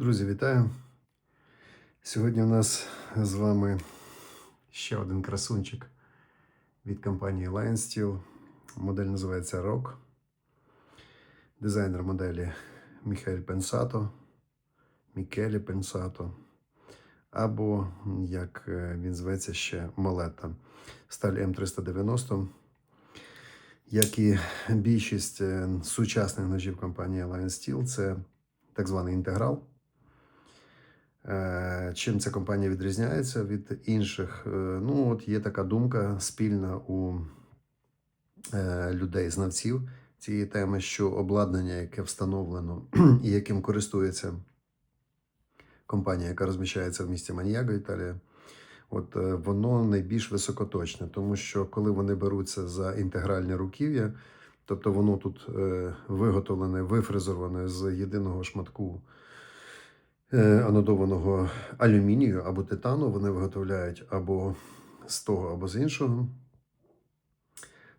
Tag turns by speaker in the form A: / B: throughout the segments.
A: Друзі, вітаю! Сьогодні у нас з вами ще один красунчик від компанії Lion Steel. Модель називається Rock. Дизайнер моделі Міхель Пенсато, Мікелі Пенсато. Або, як е, він зветься ще, Молета. Сталь М390. Як і більшість е, сучасних ножів компанії Lion Steel, це так званий інтеграл. Е, Чим ця компанія відрізняється від інших? Е, Ну, от є така думка спільна у е, людей, знавців цієї теми, що обладнання, яке встановлено і яким користується компанія, яка розміщається в місті Маньяго, Італія, от воно найбільш високоточне, тому що коли вони беруться за інтегральне руків'я, тобто воно тут виготовлене, вифрезероване з єдиного шматку анодованого алюмінію або титану, вони виготовляють або з того, або з іншого.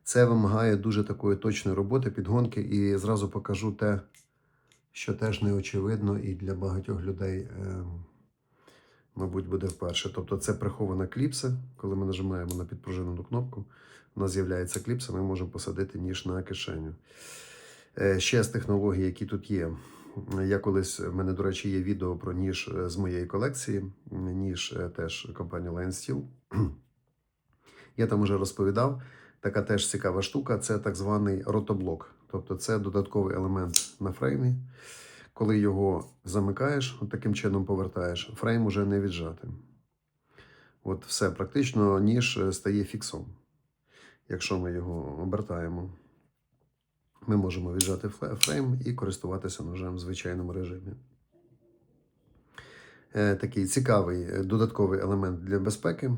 A: Це вимагає дуже такої точної роботи, підгонки, і зразу покажу те, що теж не очевидно і для багатьох людей, е, мабуть, буде вперше. Тобто це прихована кліпса. Коли ми нажимаємо на підпружинену кнопку, у нас з'являється кліпса, ми можемо посадити ніж на кишеню. Е, Ще з технологій, які тут є. Я колись, в мене, до речі, є відео про ніж е, з моєї колекції, ніж е, теж компанії Lion Steel. Я там вже розповідав. Така теж цікава штука це так званий ротоблок. Тобто це додатковий елемент на фреймі. Коли його замикаєш, от таким чином повертаєш, фрейм уже не віджати. От все, практично ніж е, стає фіксом. Якщо ми його обертаємо, ми можемо віджати фрейм і користуватися ножем в звичайному режимі. Е, Такий цікавий е, додатковий елемент для безпеки.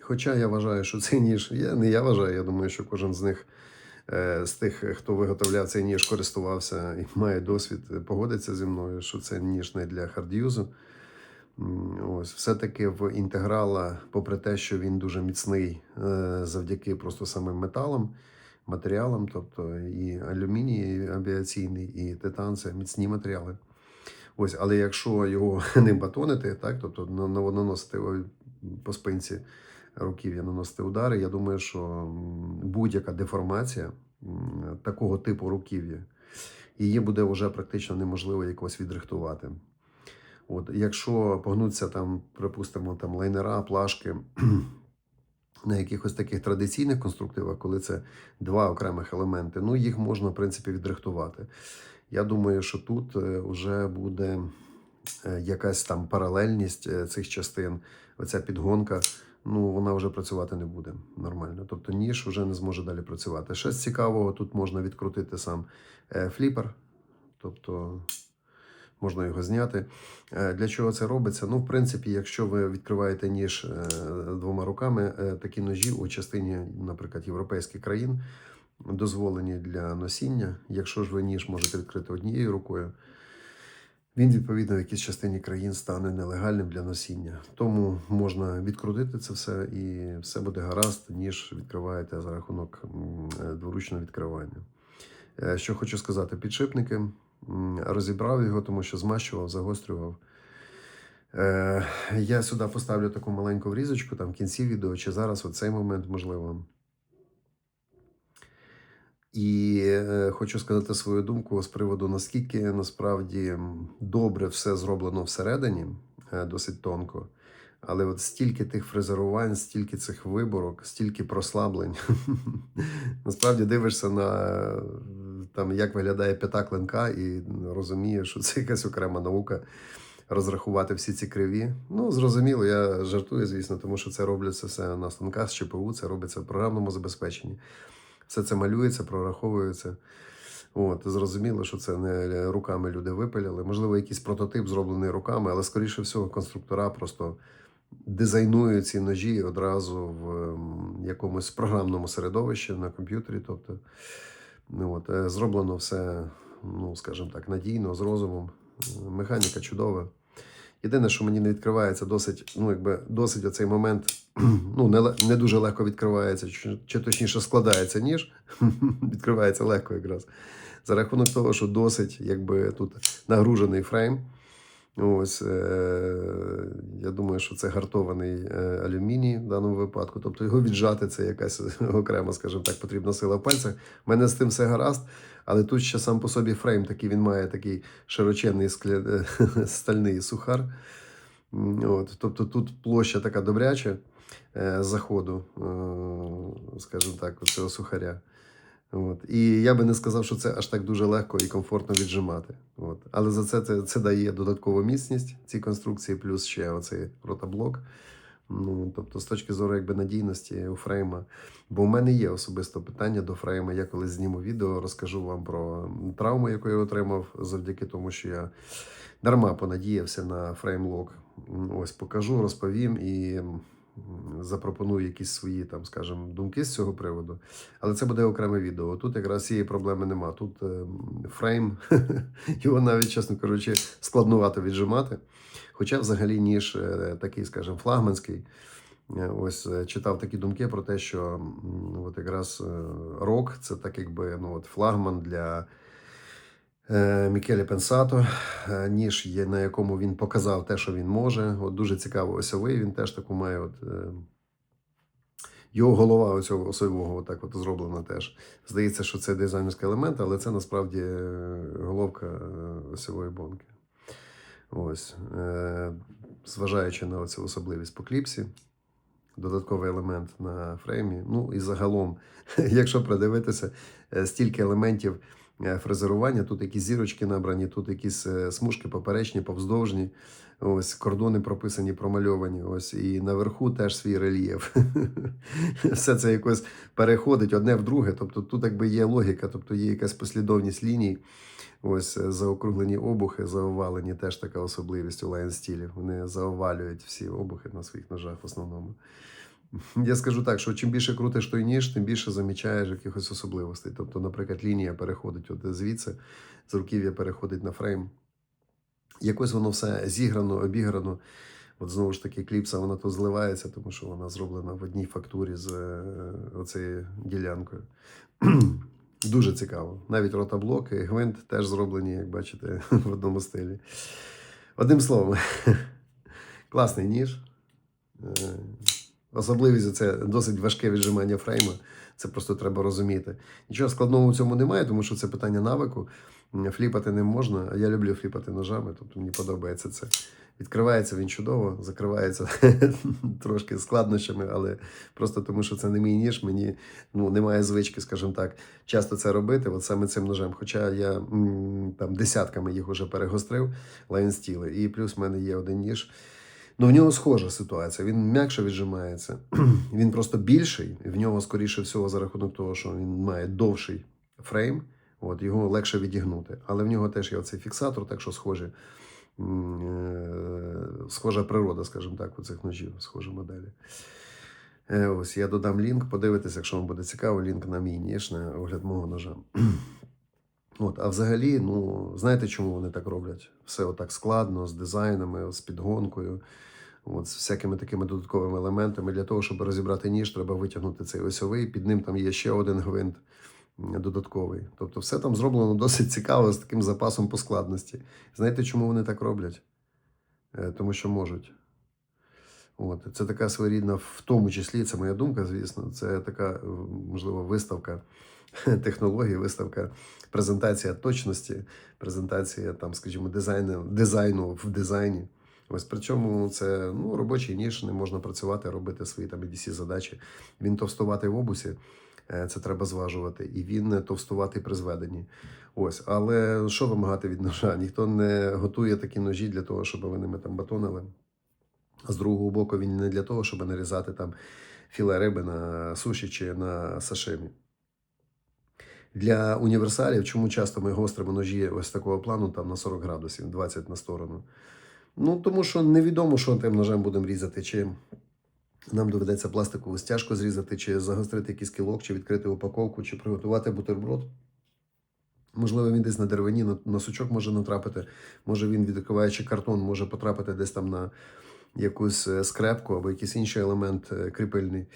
A: Хоча я вважаю, що цей ніж, я не я вважаю, я думаю, що кожен з них, е, з тих, хто виготовляв цей ніж, користувався і має досвід, погодиться зі мною, що це ніж не для хардюзу. Ось, все-таки в інтеграла, попри те, що він дуже міцний завдяки просто самим металам, матеріалам, тобто і алюміній авіаційний, і титан це міцні матеріали. Ось, але якщо його не батонити, так, тобто на- на- наносити по спинці руків'я наносити удари, я думаю, що будь-яка деформація такого типу руків'я, її буде вже практично неможливо якось відрихтувати. От, якщо погнуться там, припустимо, там лайнера, плашки на якихось таких традиційних конструктивах, коли це два окремих елементи, ну їх можна, в принципі, відрихтувати. Я думаю, що тут вже буде е, якась там паралельність е, цих частин, оця підгонка, ну вона вже працювати не буде нормально. Тобто ніж вже не зможе далі працювати. З цікавого, тут можна відкрутити сам е, фліпер, тобто можна його зняти. Е, Для чого це робиться? Ну, в принципі, якщо ви відкриваєте ніж е, двома руками, е, такі ножі у частині, наприклад, європейських країн дозволені для носіння. Якщо ж ви ніж можете відкрити однією рукою, він відповідно в якійсь частині країн стане нелегальним для носіння. Тому можна відкрутити це все і все буде гаразд, ніж відкриваєте за рахунок дворучного відкривання. Що хочу сказати, підшипники розібрав його, тому що змащував, загострював. Е, Я сюди поставлю таку маленьку врізочку там в кінці відео, чи зараз в цей момент можливо. І е, хочу сказати свою думку з приводу, наскільки насправді добре все зроблено всередині, е, досить тонко. Але от стільки тих фрезерувань, стільки цих виборок, стільки прослаблень. Насправді дивишся на там, як виглядає п'ята клинка, і розумієш, що це якась окрема наука розрахувати всі ці криві. Ну, зрозуміло, я жартую, звісно, тому що це робляться все на станках з ЧПУ, це робиться в програмному забезпеченні. Все це малюється, прораховується. От, зрозуміло, що це не руками люди випиляли. Можливо, якийсь прототип зроблений руками, але, скоріше всього, конструктора просто дизайнують ці ножі одразу в ем, якомусь програмному середовищі на комп'ютері. Тобто, ну, от, е, зроблено все, ну, скажімо так, надійно, з розумом. Механіка чудова. Єдине, що мені не відкривається, досить, ну, якби досить оцей момент, ну, не, не дуже легко відкривається, чи, чи точніше складається ніж, відкривається легко якраз. За рахунок того, що досить якби тут нагружений фрейм. Ось, е, я думаю, що це гартований е, алюміній в даному випадку. Тобто його віджати це якась окрема, скажімо так, потрібна сила в пальцях. У мене з тим все гаразд, але тут ще сам по собі фрейм такий, він має такий широченний скля... стальний сухар. От, тобто тут площа така добряча е, заходу, е, скажімо так, цього сухаря. От. І я би не сказав, що це аж так дуже легко і комфортно віджимати. От. Але за це, це це дає додаткову міцність цій конструкції, плюс ще оцей ротоблок. Ну, тобто, з точки зору якби, надійності у фрейма. Бо в мене є особисто питання до фрейма. Я колись зніму відео, розкажу вам про травму, яку я отримав завдяки тому, що я дарма понадіявся на фреймлок. Ось покажу, розповім і запропоную якісь свої там, скажімо, думки з цього приводу. Але це буде окреме відео. Тут якраз цієї проблеми нема. Тут е, фрейм, його навіть, чесно кажучи, складнувато віджимати. Хоча взагалі ніж е, такий, скажімо, флагманський. Е, Ось е, читав такі думки про те, що от якраз рок це так якби ну, от флагман для е, Мікелі Пенсато, е, ніж є, на якому він показав те, що він може. От дуже цікаво осьовий, він теж таку має. От, е, його голова оцього осьового отак от зроблена теж. Здається, що це дизайнерський елемент, але це насправді головка осьової бонки. Ось. Зважаючи на оцю особливість по кліпсі, додатковий елемент на фреймі. Ну і загалом, якщо придивитися, стільки елементів фрезерування, тут якісь зірочки набрані, тут якісь е, смужки поперечні, повздовжні, ось кордони прописані, промальовані. Ось і наверху теж свій рельєф. Все це якось переходить одне в друге. Тобто тут якби є логіка, тобто є якась послідовність ліній. Ось е, заокруглені обухи, заовалені теж така особливість у лайн стілі. Вони заовалюють всі обухи на своїх ножах в основному. Я скажу так, що чим більше крутиш той ніж, тим більше замічаєш якихось особливостей. Тобто, наприклад, лінія переходить от звідси, з руків'я переходить на фрейм. Якось воно все зіграно, обіграно. От знову ж таки, кліпса вона то зливається, тому що вона зроблена в одній фактурі з е, оцією ділянкою. Дуже цікаво. Навіть ротоблок і гвинт теж зроблені, як бачите, в одному стилі. Одним словом, класний ніж. Е, Особливість це досить важке віджимання фрейма. Це просто треба розуміти. Нічого складного в цьому немає, тому що це питання навику. Фліпати не можна, я люблю фліпати ножами, тобто мені подобається це. Відкривається він чудово, закривається трошки складнощами, але просто тому, що це не мій ніж, мені ну, немає звички, скажімо так, часто це робити, от саме цим ножем. Хоча я там десятками їх уже перегострив, лайнстіли, і плюс в мене є один ніж. Ну, в нього схожа ситуація. Він м'якше віджимається. він просто більший. В нього, скоріше всього, за рахунок того, що він має довший фрейм, от, його легше відігнути. Але в нього теж є оцей фіксатор, так що схожі, схожа природа, скажімо так, у цих ножів, схожі моделі. Е, Ось я додам лінк, подивитися, якщо вам буде цікаво, лінк на мій ніж, на огляд мого ножа. От, а взагалі, ну, знаєте, чому вони так роблять? Все отак складно, з дизайнами, з підгонкою, от, з всякими такими додатковими елементами. Для того, щоб розібрати ніж, треба витягнути цей осьовий, під ним там є ще один гвинт додатковий. Тобто, все там зроблено досить цікаво з таким запасом по складності. Знаєте, чому вони так роблять? Е, Тому що можуть. От, це така своєрідна, в тому числі, це моя думка, звісно, це така, е, можливо, виставка технологій, виставка, презентація точності, презентація, там, скажімо, дизайну, дизайну в дизайні. Ось причому це ну, робочий ніж, не можна працювати, робити свої там EDC задачі. Він товстувати в обусі, це треба зважувати, і він товстувати при зведенні. Ось, але що вимагати від ножа? Ніхто не готує такі ножі для того, щоб ви ними там батонили. А з другого боку, він не для того, щоб нарізати там філе риби на суші чи на сашимі. Для універсалів, чому часто ми гостримо ножі ось такого плану, там на 40 градусів, 20 на сторону. Ну, тому що невідомо, що тим ножем будемо різати, чи нам доведеться пластикову стяжку зрізати, чи загострити якийсь кілок, чи відкрити упаковку, чи приготувати бутерброд. Можливо, він десь на деревині, на, сучок може натрапити. Може він, відкриваючи картон, може потрапити десь там на якусь е, скрепку або якийсь інший елемент е, кріпильний,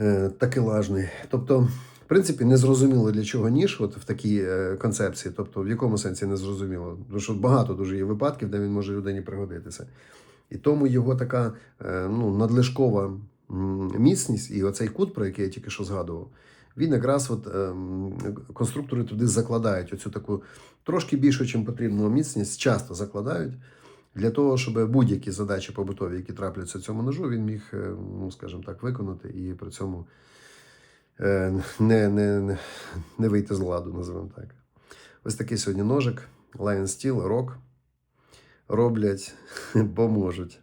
A: е, такелажний. Тобто В принципі, не зрозуміло для чого ніж от в такій концепції. Тобто, в якому сенсі не зрозуміло. Тому що багато дуже є випадків, де він може людині пригодитися. І тому його така е, ну, надлишкова міцність, і оцей кут, про який я тільки що згадував, він якраз от, ем, конструктори туди закладають оцю таку трошки більшу, чим потрібну міцність, часто закладають. Для того, щоб будь-які задачі побутові, які трапляться цьому ножу, він міг, е, ну скажімо так, виконати і при цьому е, не, не, не вийти з ладу, називаємо так. Ось такий сьогодні ножик, Lion Steel, Rock. Роблять, бо можуть.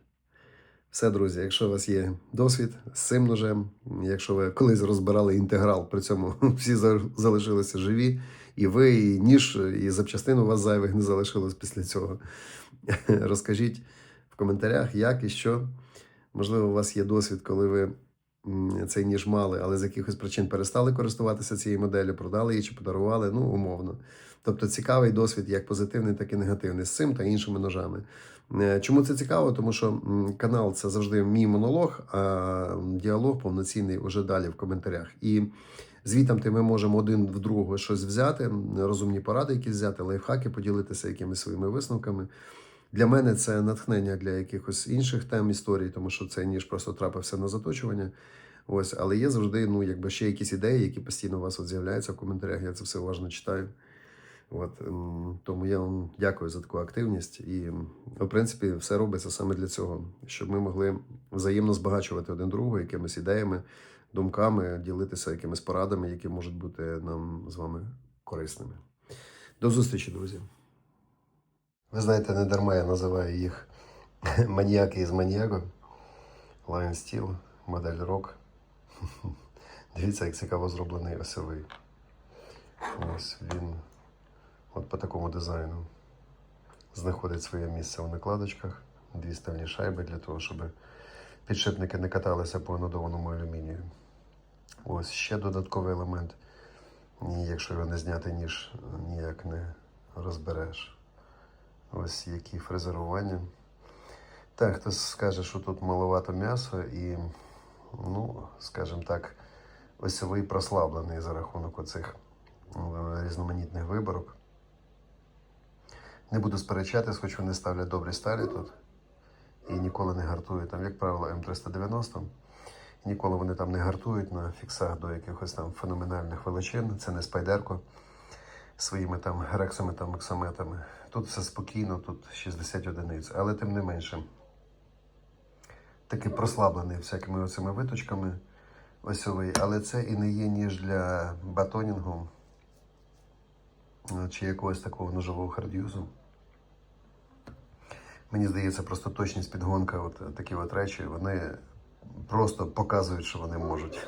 A: Все, друзі, якщо у вас є досвід з цим ножем, якщо ви колись розбирали інтеграл, при цьому всі залишилися живі, і ви, і ніж, і запчастин у вас зайвих не залишилось після цього. Розкажіть в коментарях, як і що. Можливо, у вас є досвід, коли ви цей ніж мали, але з якихось причин перестали користуватися цією моделлю, продали її чи подарували, ну, умовно. Тобто цікавий досвід як позитивний, так і негативний з цим та іншими ножами. Е, Чому це цікаво? Тому що канал це завжди мій монолог, а діалог повноцінний уже далі в коментарях. І звітам ти ми можемо один в другого щось взяти, розумні поради, якісь взяти, лайфхаки, поділитися якимись своїми висновками. Для мене це натхнення для якихось інших тем історій, тому що цей ніж просто трапився на заточування. Ось, але є завжди ну, якби ще якісь ідеї, які постійно у вас от з'являються в коментарях. Я це все уважно читаю. От, ем, тому я вам дякую за таку активність. І, в принципі, все робиться саме для цього, щоб ми могли взаємно збагачувати один другого якимись ідеями, думками, ділитися якимись порадами, які можуть бути нам з вами корисними. До зустрічі, друзі. Ви знаєте, не дарма я називаю їх маніяки із маніяго. Lion Steel, модель Rock. Дивіться, як цікаво зроблений осьовий. Ось він от по такому дизайну знаходить своє місце в накладочках. Дві стальні шайби для того, щоб підшипники не каталися по анодованому алюмінію. Ось ще додатковий елемент. Якщо його не зняти, ніж ніяк не розбереш. Ось які фрезерування. Так, хтось скаже, що тут маловато м'яса і, ну, скажімо так, осьовий прослаблений за рахунок оцих різноманітних виборок. Не буду сперечатись, хоч вони ставлять добрі сталі тут і ніколи не гартують. Там, як правило, М390. Ніколи вони там не гартують на фіксах до якихось там феноменальних величин. Це не спайдерко своїми там рексами та максометами. Тут все спокійно, тут 60 одиниць, але тим не менше. Такий прослаблений всякими оцими виточками осьовий, але це і не є ніж для батонінгу е, чи якогось такого ножового хардюзу. Мені здається, просто точність підгонка, от такі от речі, вони просто показують, що вони можуть.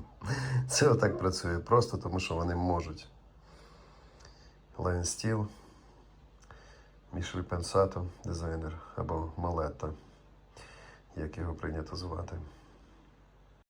A: Це отак працює, просто тому що вони можуть. Lion Steel, Мішель Пенсато, дизайнер, або Малетта, як його прийнято звати.